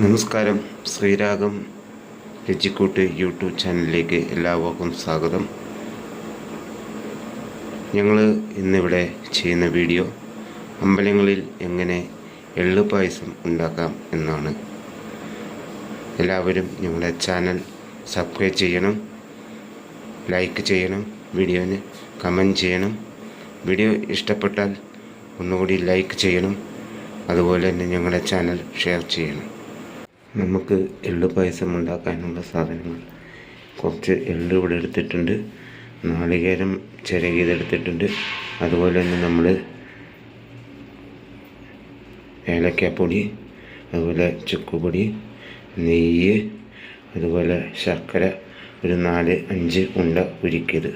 നമസ്കാരം. ശ്രീരാഗം രജിക്കൂട്ട് യൂട്യൂബ് ചാനലിലേക്ക് എല്ലാവർക്കും സ്വാഗതം. ഞങ്ങൾ ഇന്നിവിടെ ചെയ്യുന്ന വീഡിയോ അമ്പലങ്ങളിൽ എങ്ങനെ എള്ളു പായസം ഉണ്ടാക്കാം എന്നാണ്. എല്ലാവരും ഞങ്ങളുടെ ചാനൽ സബ്സ്ക്രൈബ് ചെയ്യണം ലൈക്ക് ചെയ്യണം വീഡിയോന് കമന്റ് ചെയ്യണം. വീഡിയോ ഇഷ്ടപ്പെട്ടാൽ ഒന്നുകൂടി ലൈക്ക് ചെയ്യണം. അതുപോലെ തന്നെ ഞങ്ങളുടെ ചാനൽ ഷെയർ ചെയ്യണം. നമുക്ക് എള്ള് പായസം ഉണ്ടാക്കാനുള്ള സാധനങ്ങൾ. കുറച്ച് എള്ള് ഇവിടെ എടുത്തിട്ടുണ്ട്. നാളികേരം ചിരകിയതെടുത്തിട്ടുണ്ട് അതുപോലെ തന്നെ നമ്മൾ ഏലക്കാപ്പൊടി അതുപോലെ ചുക്കുപൊടി നെയ്യ് അതുപോലെ ശർക്കര ഒരു നാല് അഞ്ച് ഉണ്ട ഉരുക്കിയത്.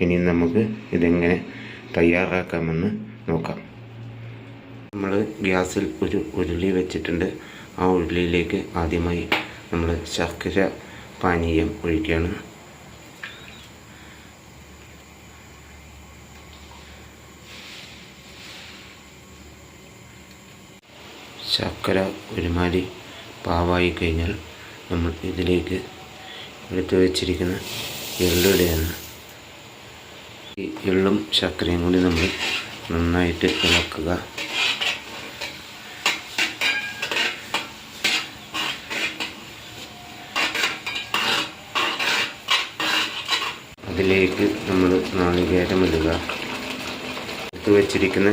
ഇനി നമുക്ക് ഇതെങ്ങനെ തയ്യാറാക്കാമെന്ന് നോക്കാം. നമ്മൾ ഗ്യാസിൽ ഒരു ഉരുളി വെച്ചിട്ടുണ്ട്. ആ ഉരുളിയിലേക്ക് ആദ്യമായി നമ്മൾ ശർക്കര പാനീയം ഒഴിക്കുകയാണ്. ശർക്കര ഒരുമാതിരി പാവായി കഴിഞ്ഞാൽ നമ്മൾ ഇതിലേക്ക് എടുത്തു വച്ചിരിക്കുന്ന എള്ളിടുകയാണ് ഈ എള്ളും ശർക്കരയും കൂടി നമ്മൾ നന്നായിട്ട് ഇളക്കുക. അതിലേക്ക് നമ്മൾ നാളികേരം ഇടുക. എടുത്ത് വെച്ചിരിക്കുന്ന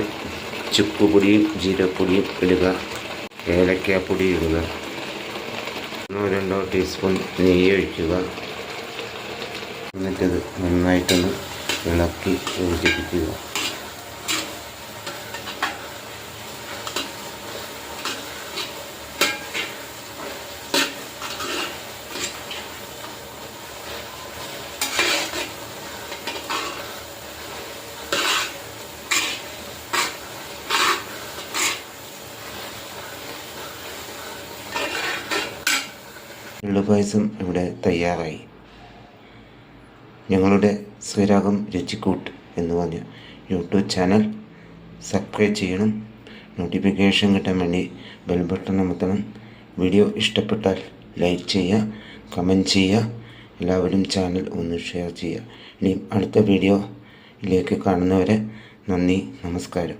ചുക്കുപൊടിയും ജീരപ്പൊടിയും ഇടുക. ഏലക്കാപ്പൊടി ഇടുക. ഒന്നോ രണ്ടോ ടീസ്പൂൺ നെയ്യ് ഒഴിക്കുക. എന്നിട്ടത് നന്നായിട്ടൊന്ന് ഇളക്കി യോജിപ്പിക്കുക. എള്ളുപായസം ഇവിടെ തയ്യാറായി. ഞങ്ങളുടെ ശ്രീരാഗം രുചിക്കൂട്ട് എന്ന് പറഞ്ഞ യൂട്യൂബ് ചാനൽ സബ്സ്ക്രൈബ് ചെയ്യണം. നോട്ടിഫിക്കേഷൻ കിട്ടാൻ വേണ്ടി ബെൽ ബട്ടൺ അമർത്തണം. വീഡിയോ ഇഷ്ടപ്പെട്ടാൽ ലൈക്ക് ചെയ്യുക കമന്റ് ചെയ്യുക. എല്ലാവരും ചാനൽ ഒന്ന് ഷെയർ ചെയ്യുക. ഇനി അടുത്ത വീഡിയോയിലേക്ക് കാണുന്നവരെ നന്ദി നമസ്കാരം.